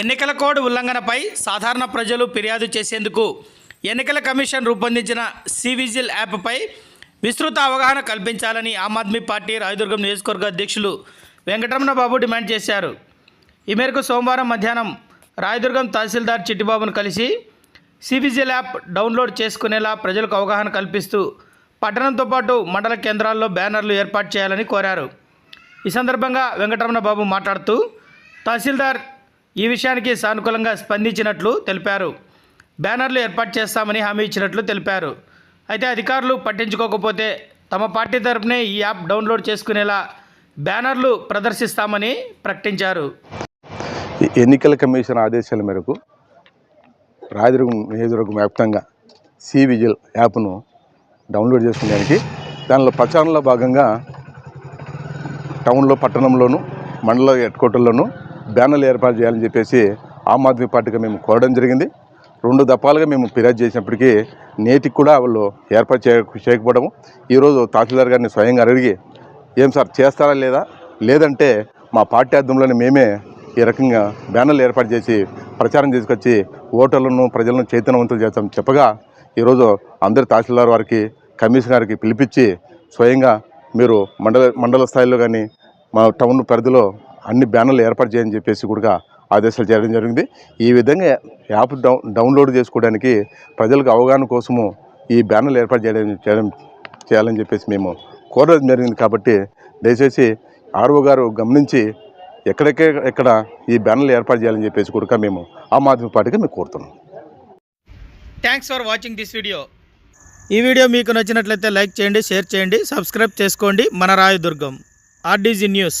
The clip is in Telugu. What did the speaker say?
ఎన్నికల కోడ్ ఉల్లంఘనపై సాధారణ ప్రజలు ఫిర్యాదు చేసేందుకు ఎన్నికల కమిషన్ రూపొందించిన సివిజిల్ యాప్పై విస్తృత అవగాహన కల్పించాలని ఆమ్ ఆద్మీ పార్టీ రాయదుర్గం నియోజకవర్గ అధ్యక్షులు వెంకటరమణ బాబు డిమాండ్ చేశారు. ఈ మేరకు సోమవారం మధ్యాహ్నం రాయదుర్గం తహసీల్దార్ చిట్టిబాబును కలిసి సివిజిల్ యాప్ డౌన్లోడ్ చేసుకునేలా ప్రజలకు అవగాహన కల్పిస్తూ పట్టణంతో పాటు మండల కేంద్రాల్లో బ్యానర్లు ఏర్పాటు చేయాలని కోరారు. ఈ సందర్భంగా వెంకటరమణ బాబు మాట్లాడుతూ తహసీల్దార్ ఈ విషయానికి సానుకూలంగా స్పందించినట్లు తెలిపారు. బ్యానర్లు ఏర్పాటు చేస్తామని హామీ ఇచ్చినట్లు తెలిపారు. అయితే అధికారులు పట్టించుకోకపోతే తమ పార్టీ తరపునే ఈ యాప్ డౌన్లోడ్ చేసుకునేలా బ్యానర్లు ప్రదర్శిస్తామని ప్రకటించారు. ఎన్నికల కమిషన్ ఆదేశాల మేరకు రాజదుర్గం నియోజకవర్గం వ్యాప్తంగా సి విజిల్ యాప్ను డౌన్లోడ్ చేసుకునేదానికి దానిలో ప్రచారంలో భాగంగా టౌన్లో పట్టణంలోను మండల హెడ్ క్వార్టర్లోను బ్యానర్లు ఏర్పాటు చేయాలని చెప్పేసి ఆమ్ ఆద్మీ పార్టీగా మేము కోరడం జరిగింది. రెండు దఫాలుగా మేము ఫిర్యాదు చేసినప్పటికీ నేటికి కూడా వాళ్ళు ఏర్పాటు చేయ చేయకపోవడము. ఈరోజు తహసీల్దార్ గారిని స్వయంగా అడిగి ఏం సార్ చేస్తారా లేదా? లేదంటే మా పార్టీ అర్థంలోనే మేమే ఈ రకంగా బ్యానర్లు ఏర్పాటు చేసి ప్రచారం తీసుకొచ్చి ఓటర్లను ప్రజలను చైతన్యవంతులు చేస్తాం చెప్పగా ఈరోజు అందరి తహసీల్దార్ వారికి కమిషనర్ గారికి పిలిపించి స్వయంగా మీరు మండల మండల స్థాయిలో కానీ మా టౌన్ పరిధిలో అన్ని బ్యానర్లు ఏర్పాటు చేయని చెప్పేసి కూడా ఆదేశాలు చేయడం జరిగింది. ఈ విధంగా యాప్ డౌన్ డౌన్లోడ్ చేసుకోవడానికి ప్రజలకు అవగాహన కోసము ఈ బ్యానర్లు ఏర్పాటు చేయడం చేయడం చేయాలని చెప్పేసి మేము కోరడం జరిగింది కాబట్టి దయచేసి ఆర్ఓ గారు గమనించి ఎక్కడెక్కడ ఎక్కడ ఈ బ్యానర్లు ఏర్పాటు చేయాలని చెప్పేసి కూడా మేము ఆమ్ ఆద్మీ పార్టీగా మేము కోరుతున్నాం. Thanks for watching this video ఈ వీడియో మీకు నచ్చినట్లయితే లైక్ చేయండి షేర్ చేయండి సబ్స్క్రైబ్ చేసుకోండి. మన రాయదుర్గం ఆర్డీజీ న్యూస్.